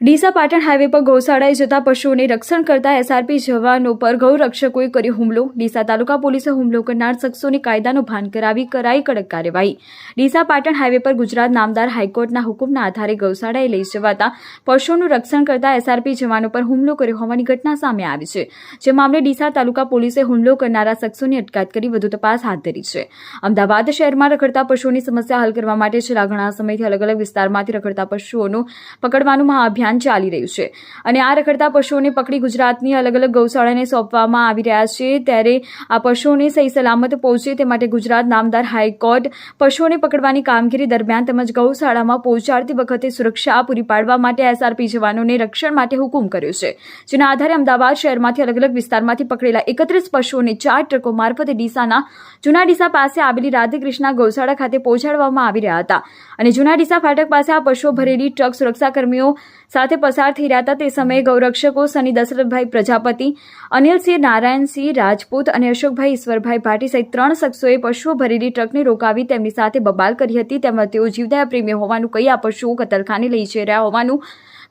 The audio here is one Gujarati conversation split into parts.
ડીસા પાટણ હાઈવે પર ગૌશાળાએ જતા પશુઓને રક્ષણ કરતા એસઆરપી જવાનો પર ગૌરક્ષકોએ કર્યો હુમલો. ડીસા તાલુકા પોલીસે હુમલો કરનાર શખ્સોને કાયદાનો ભાન કરાવી કરાઈ કડક કાર્યવાહી. ડીસા પાટણ હાઈવે પર ગુજરાત નામદાર હાઈકોર્ટના હુકમના આધારે ગૌશાળાએ લઈ જવાતા પશુઓનું રક્ષણ કરતા એસઆરપી જવાનો પર હુમલો કર્યો હોવાની ઘટના સામે આવી છે. જે મામલે ડીસા તાલુકા પોલીસે હુમલો કરનારા શખ્સોની અટકાયત કરી વધુ તપાસ હાથ ધરી છે. અમદાવાદ શહેરમાં રખડતા પશુઓની સમસ્યા હલ કરવા માટે છેલ્લા ઘણા સમયથી અલગ અલગ વિસ્તારમાંથી રખડતા પશુઓનું પકડવાનું મહાઅભિયાન ચાલી રહ્યું છે. અને આ રખડતા પશુઓને પકડી ગુજરાતની અલગ અલગ ગૌશાળાને સોંપવામાં આવી રહ્યા છે. ત્યારે આ પશુઓને સહી સલામત પહોંચે તે માટે ગુજરાત નામદાર હાઈકોર્ટ પશુઓને પકડવાની કામગીરી દરમિયાન તેમજ ગૌશાળામાં પહોંચાડતી વખતે સુરક્ષા પૂરી પાડવા માટે એસઆરપી જવાનોને રક્ષણ માટે હુકુમ કર્યો છે. જેના આધારે અમદાવાદ શહેરમાંથી અલગ અલગ વિસ્તારમાંથી પકડેલા એકત્રીસ પશુઓને ચાર ટ્રકો મારફતે ડીસાના જૂના ડીસા પાસે આવેલી રાધેકૃષ્ણા ગૌશાળા ખાતે પહોંચાડવામાં આવી રહ્યા હતા. અને જૂના ડીસા ફાટક પાસે આ પશુઓ ભરેલી ટ્રક સુરક્ષાકર્મીઓ સાથે પસાર થઈ રહ્યા હતા તે સમયે ગૌરક્ષકો સની દશરથભાઈ પ્રજાપતિ, અનિલસિંહ નારાયણસિંહ રાજપૂત અને અશોકભાઈ ઈશ્વરભાઈ ભાટી સહિત ત્રણ શખ્સોએ પશુઓ ભરેલી ટ્રકને રોકાવી તેમની સાથે બબાલ કરી હતી. તેમજ તેઓ જીવદયા પ્રેમી હોવાનું કહી આ પશુઓ કતલખાને લઈ જઈ રહ્યા હોવાનું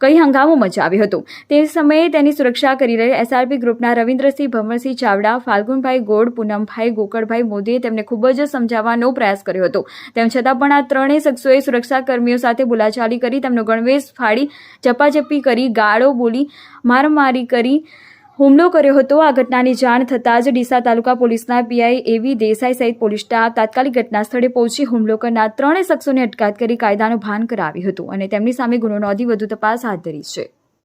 કઈ હંગામો મચાવ્યો હતો. તે સમયે તેની સુરક્ષા કરી રહેલ એસઆરપી ગ્રુપના રવિન્દ્રસિંહ ભમરસિંહ ચાવડા, ફાલ્ગુનભાઈ ગોળ પૂનમભાઈ ગોકળભાઈ મોદીએ તેમને ખૂબ જ સમજાવવાનો પ્રયાસ કર્યો હતો. તેમ છતાં પણ આ ત્રણેય શખ્સોએ સુરક્ષા કર્મીઓ સાથે બોલાચાલી કરી તેમનો ગણવેશ ફાડી ચપાચપી કરી, ગાળો બોલી, મારમારી કરી હુમલો કર્યો હતો. આ ઘટનાની જાણ થતાં જ ડીસા તાલુકા પોલીસના પીઆઈ એવી દેસાઈ સહિત પોલીસ સ્ટાફ તાત્કાલિક ઘટના સ્થળે પહોંચી હુમલો કરનાર ત્રણેય શખ્સોને અટકાયત કરી કાયદાનું ભાન કરાવ્યું હતું અને તેમની સામે ગુનો નોંધી વધુ તપાસ હાથ ધરી છે.